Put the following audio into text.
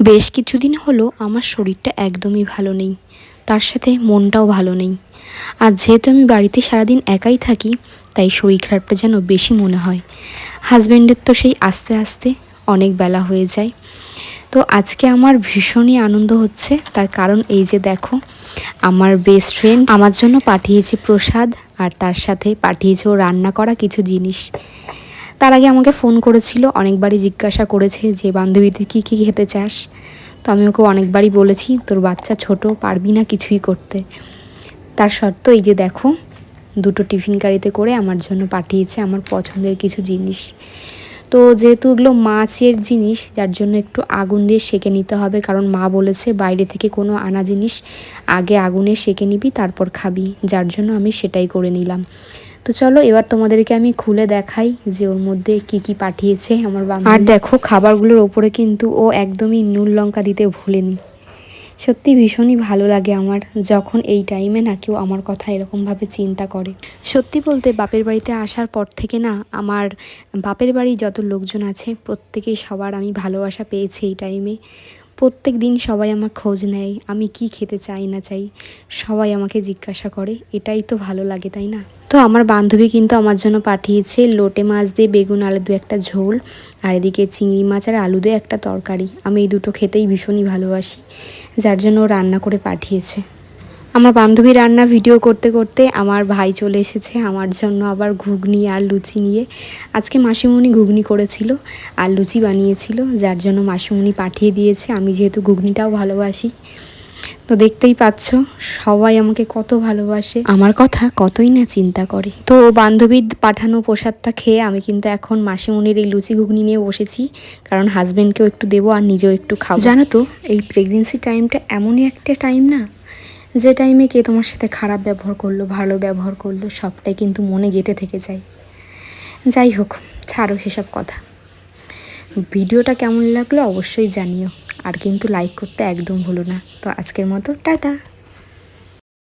বেশ কিছুদিন হলো আমার শরীরটা একদমই ভালো নেই। তার সাথে মনটাও ভালো নেই। আর যেহেতু আমি বাড়িতে সারাদিন একাই থাকি, তাই শরীর খারাপটা যেন বেশি মনে হয়। হাজব্যান্ডের তো সেই আস্তে আস্তে অনেক বেলা হয়ে যায়। তো আজকে আমার ভীষণই আনন্দ হচ্ছে। তার কারণ এই যে দেখো, আমার বেস্ট ফ্রেন্ড আমার জন্য পাঠিয়েছে প্রসাদ আর তার সাথে পাঠিয়েছে ও রান্না করা কিছু জিনিস। তার আগে আমাকে ফোন করেছিল, অনেকবারই জিজ্ঞাসা করেছে যে, বান্ধবী, তুই কী কী খেতে চাস? তো আমি ওকে অনেকবারই বলেছি, তোর বাচ্চা ছোট, পারবি না কিছুই করতে। তার সত্ত্বেও এই যে দেখো, দুটো টিফিন গাড়িতে করে আমার জন্য পাঠিয়েছে আমার পছন্দের কিছু জিনিস। তো যেহেতু এগুলো মাছের জিনিস, যার জন্য একটু আগুন দিয়ে সেঁকে নিতে হবে, কারণ মা বলেছে বাইরে থেকে কোনো আনা জিনিস আগে আগুনে সেঁকে নিবি, তারপর খাবি, যার জন্য আমি সেটাই করে নিলাম। তো চলো, এবার তোমাদেরকে আমি খুলে দেখাই যে ওর মধ্যে কি কি পাঠিয়েছে আমার আর দেখো, খাবারগুলোর ওপরে কিন্তু ও একদমই নুন লঙ্কা দিতে ভুলেনি। সত্যি ভীষণই ভালো লাগে আমার, যখন এই টাইমে না কেউ আমার কথা এরকমভাবে চিন্তা করে। সত্যি বলতে বাপের বাড়িতে আসার পর থেকে না, আমার বাপের বাড়ি যত লোকজন আছে, প্রত্যেকেই সবার আমি ভালোবাসা পেয়েছি এই টাইমে প্রত্যেক দিন সবাই আমার খোঁজ নেয়, আমি কি খেতে চাই, না চাই। সবাই আমাকে জিজ্ঞাসা করে, এটাই তো ভালো লাগে, তাই না? তো আমার বান্ধবী কিন্তু আমার জন্য পাঠিয়েছে লোটে মাছ দিয়ে বেগুন, আলু দু একটা ঝোল, আর এদিকে চিংড়ি মাছ আর আলু দিয়ে একটা তরকারি। আমি এই দুটো খেতেই ভীষণই ভালোবাসি, যার জন্য রান্না করে পাঠিয়েছে। আমার বান্ধবী রান্না ভিডিও করতে করতে আমার ভাই চলে এসেছে, আমার জন্য আবার ঘুগনি আর লুচি নিয়ে। আজকে মাসিমণি ঘুগনি করেছিল আর লুচি বানিয়েছিল, যার জন্য মাসিমণি পাঠিয়ে দিয়েছে। আমি যেহেতু ঘুগনিটাও ভালোবাসি। তো দেখতেই পাচ্ছ, সবাই আমাকে কত ভালোবাসে। আমার কথা কতই না চিন্তা করে। তো বান্ধবীর পাঠানো প্রসাদটা খেয়ে আমি কিন্তু এখন মাসিমণির এই লুচি ঘুগনি নিয়ে বসেছি, কারণ হাজব্যান্ডকেও একটু দেবো আর নিজেও একটু খাব। জানো তো, এই প্রেগনেন্সি টাইমটা এমনই একটা টাইম না? যে টাইমে কে তোমার সাথে খারাপ ব্যবহার করল, ভালো ব্যবহার করল, সবটাই কিন্তু মনে গেঁথে থেকে যায়। যাই হোক, ছাড়ো সেসব কথা। ভিডিওটা কেমন লাগল অবশ্যই জানিও। আর কিন্তু লাইক করতে একদম ভুলো না। তো আজকের মতো, টাটা!